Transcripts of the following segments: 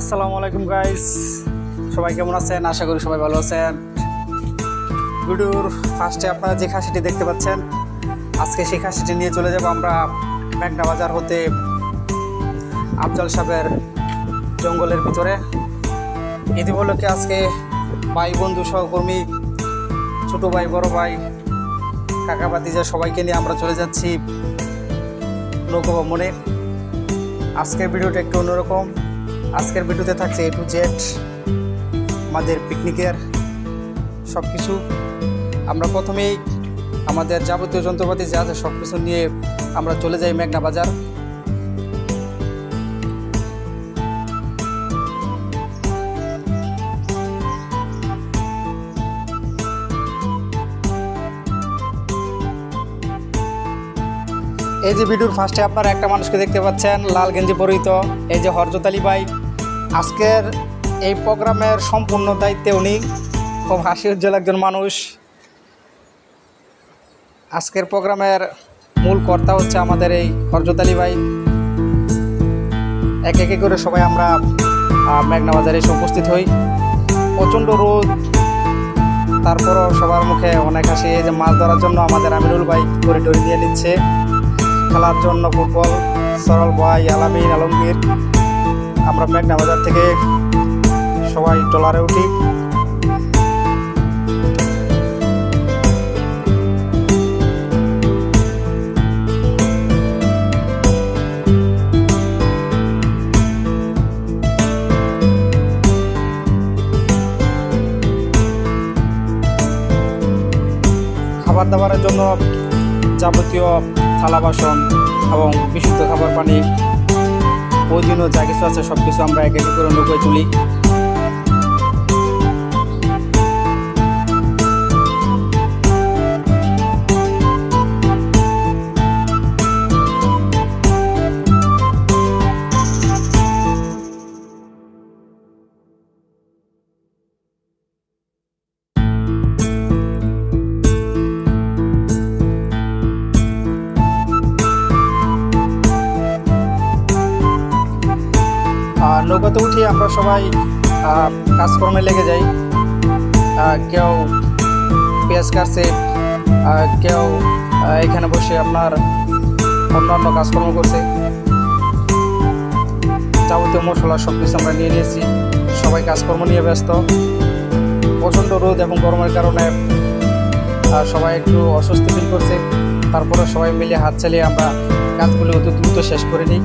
আসসালামু আলাইকুম গাইস সবাই কেমন আছেন? আশা করি সবাই ভালো আছেন। ভিডিওর ফার্স্টে আপনারা যে খাসিটি দেখতে পাচ্ছেন, আজকে সেই খাসিটি নিয়ে চলে যাব আমরা মেঘনা বাজার হতে আফজাল সাহেবের জঙ্গলের ভিতরে। ঈদ আজকে ভাই, বন্ধু সহকর্মী, ছোটো ভাই, বড় ভাই, কাকা বাতিজা সবাইকে নিয়ে আমরা চলে যাচ্ছি নৌকা ভ্রমণে আজকের ভিডিওটা একটু অন্যরকম। আজকের ভিডিওতে থাকছে এ টু জেড, আমাদের পিকনিকের সব কিছু আমরা প্রথমেই আমাদের যাবতীয় যন্ত্রপাতি যা আছে সব কিছু নিয়ে আমরা চলে যাই মেঘনা বাজার। এই যে ভিডিওর ফার্স্টে আপনারা একটা মানুষকে দেখতে পাচ্ছেন, লাল গেঞ্জি পরিহিত, এই যে হরজত আলী ভাই আজকের এই প্রোগ্রামের সম্পূর্ণ দায়িত্বে উনি। খুব হাসি উজ্জ্বল একজন মানুষ। আজকের প্রোগ্রামের মূল কর্তা হচ্ছে আমাদের এই হরজত আলী ভাই। এক একে করে সবাই আমরা মেঘনা বাজারে এসে উপস্থিত হই। প্রচণ্ড রোদ। তারপরও সবার মুখে অনেক হাসি। এই যে মাছ ধরার জন্য আমাদের আমিনুল ভাই করিডোরি দিয়ে নিচ্ছে। খেলার জন্য ফুটবল, সরল ভাই, আলামিন, আলমগীর। আমরা মেঘনা বাজার থেকে সবাই ট্রলারে উঠি। খাবার দাবারের জন্য যাবতীয় থালা বাসন এবং বিশুদ্ধ খাবার পানি প্রয়োজনীয় যা কিছু আছে সব কিছু আমরা এক এক করে নৌকোয় তুলি। আমরা সবাই কাজকর্মে লেগে যাই। কেউ পেঁয়াজ কাটছে কেউ এখানে বসে আপনার অন্যান্য কাজকর্ম করছে। যাবতীয় মশলা সব কিছু আমরা নিয়ে নিয়েছি। সবাই কাজকর্ম নিয়ে ব্যস্ত। প্রচণ্ড রোদ এবং গরমের কারণে সবাই একটু অস্বস্তি ফিল করছে। তারপরে সবাই মিলে হাত চালিয়ে আমরা কাজগুলো অতি দ্রুত শেষ করে নিই।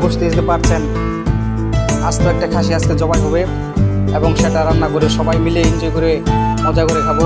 বুঝতে পারছেন আস্ত একটা খাসি আজকে জবাই হবে এবং সেটা রান্না করে সবাই মিলে এনজয় করে মজা করে খাব।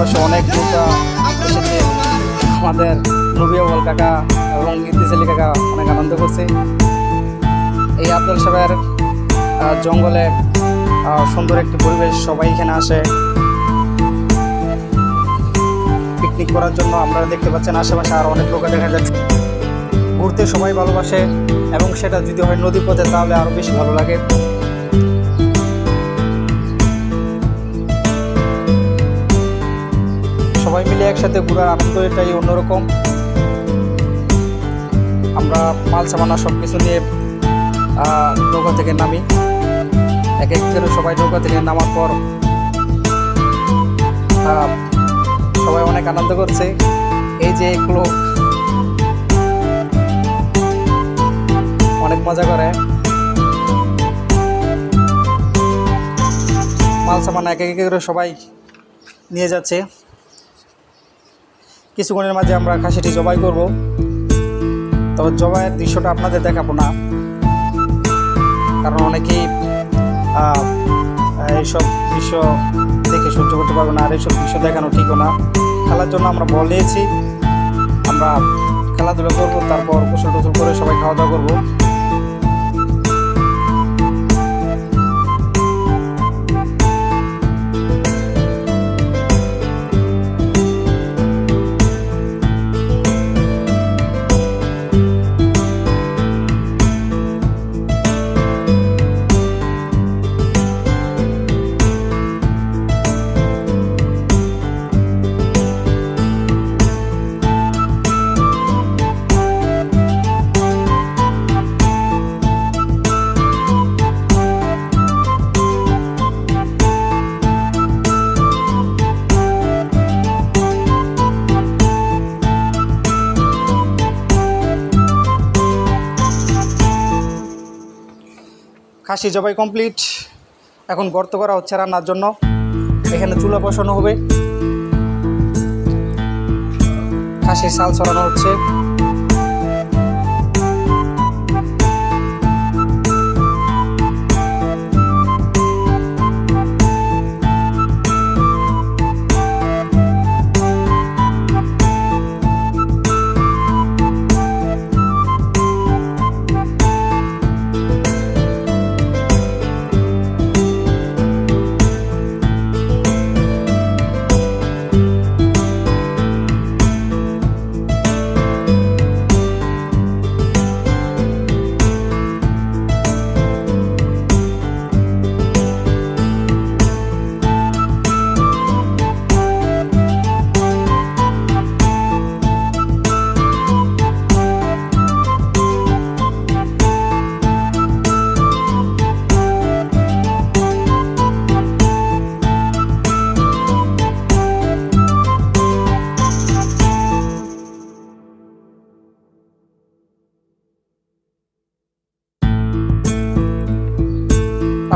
আশেপাশে অনেক নৌকা এসেছে। আমাদের নবিয়াবল কাকা এবং আলী কাকা অনেক আনন্দ করছে। এই আব্দুল সাহেবের জঙ্গলে সুন্দর একটি পরিবেশ সবাই এখানে আসে। পিকনিক করার জন্য আপনারা দেখতে পাচ্ছেন আশেপাশে আরও অনেক লোক দেখা যাচ্ছে। ঘুরতে সবাই ভালোবাসে এবং সেটা যদি হয় নদী পথে তাহলে আরও বেশি ভালো লাগে। একসাথে ঘোরার আনন্দ এটাই অন্যরকম। আমরা মাল সামানা সব কিছু নিয়ে নৌকা থেকে নামি। এক এক করে সবাই নৌকা থেকে নামার পর সবাই অনেক আনন্দ করছে। এই যে এগুলো অনেক মজা করে। মাল সামানা এক এক করে সবাই নিয়ে যাচ্ছে। কিছুক্ষণের মাঝে আমরা খাসিটি জবাই করব। তবে জবাইয়ের দৃশ্যটা আপনাদের দেখাবো না। কারণ অনেকেই এইসব দৃশ্য দেখে সহ্য করতে পারব না, আর এইসব দৃশ্য দেখানো ঠিকও না। খেলার জন্য আমরা বল নিয়েছি আমরা খেলাধুলা করব, তারপর গোসল টোসল করে সবাই খাওয়া দাওয়া করব। খাসি জবাই কমপ্লিট এখন গর্ত করা হচ্ছে রান্নার জন্য। এখানে চুলা বসানো হবে। খাসির সাল ছড়ানো হচ্ছে।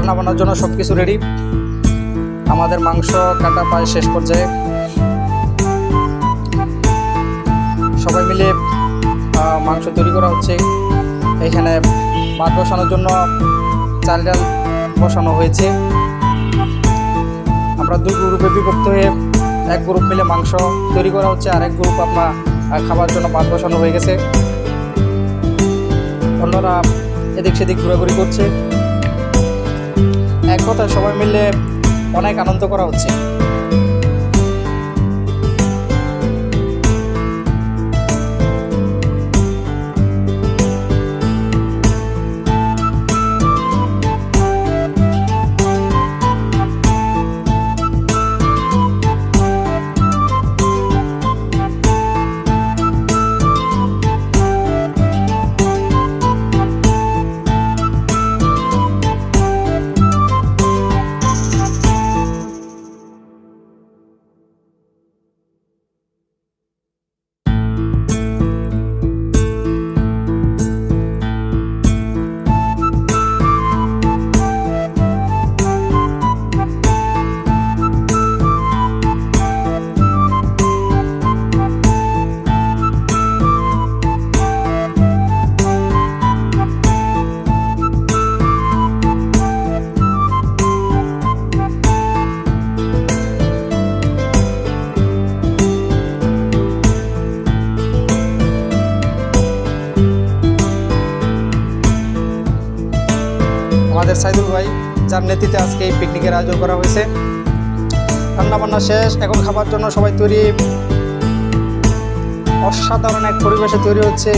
রান্না বান্নার জন্য সব কিছু রেডি আমাদের মাংস কাটা প্রায় শেষ পর্যায়ে। সবাই মিলে মাংস তৈরি করা হচ্ছে। এখানে ভাত বসানোর জন্য চাল ডাল বসানো হয়েছে। আমরা দুই গ্রুপে বিভক্ত হয়ে এক গ্রুপ মিলে মাংস তৈরি করা হচ্ছে, আর এক গ্রুপ আপনার খাবার জন্য ভাত বসানো হয়ে গেছে। অন্যরা এদিক সেদিক ঘোরাঘুরি করছে। কথায় সবাই মিলে অনেক আনন্দ করা হচ্ছে। যার নেতৃত্বে আজকে এই পিকনিকের আয়োজন করা হয়েছে। রান্না বান্না শেষ, এখন খাবার জন্য সবাই তৈরি। অসাধারণ এক পরিবেশে তৈরি হচ্ছে।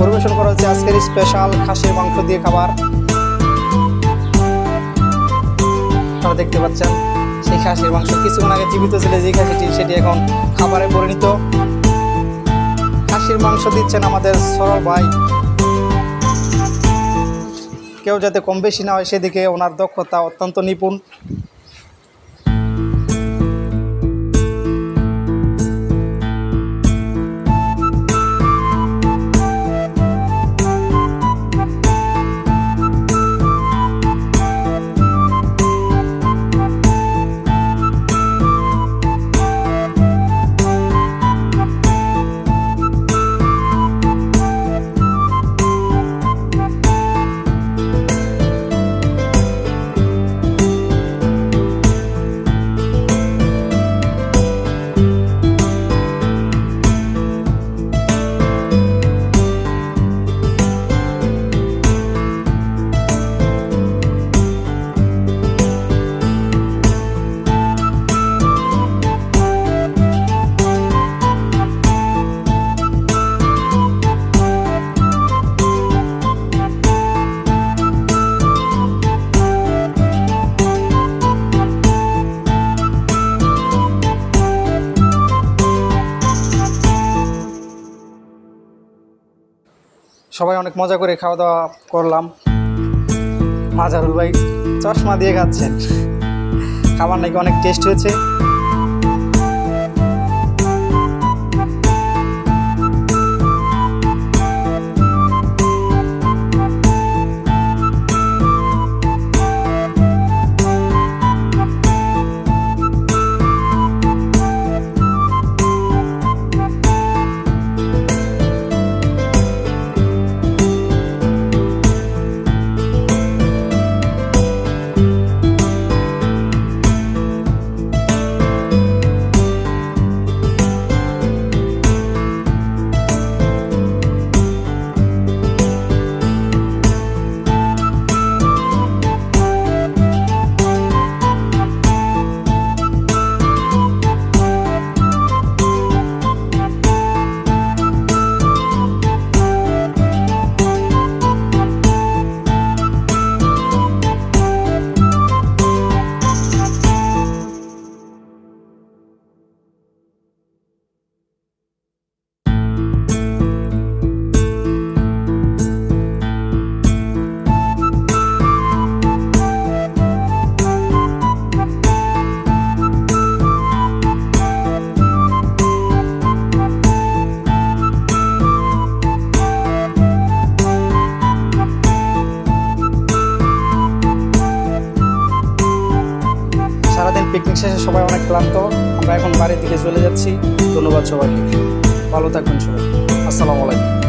পরিবেশন করা হচ্ছে আজকের স্পেশাল খাসির মাংস দিয়ে খাবার। আপনারা দেখতে পাচ্ছেন, সেই খাসির মাংস কিছুক্ষণ আগে জীবিত ছিল যে খাসিটি, সেটি এখন খাবারে পরিণত। খাসির মাংস দিচ্ছেন আমাদের সরল ভাই। কেউ যাতে কম বেশি না হয় সেদিকে ওনার দক্ষতা অত্যন্ত নিপুণ। সবাই অনেক মজা করে খাওয়া দাওয়া করলাম। মাজারুল ভাই চশমা দিয়ে খাচ্ছেন। খাবার নাকি অনেক টেস্ট হয়েছে। শেষে সবাই অনেক ক্লান্ত। আমরা এখন বাড়ির দিকে চলে যাচ্ছি। ধন্যবাদ সবাইকে। ভালো থাকবেন সবাই। আসসালামু আলাইকুম।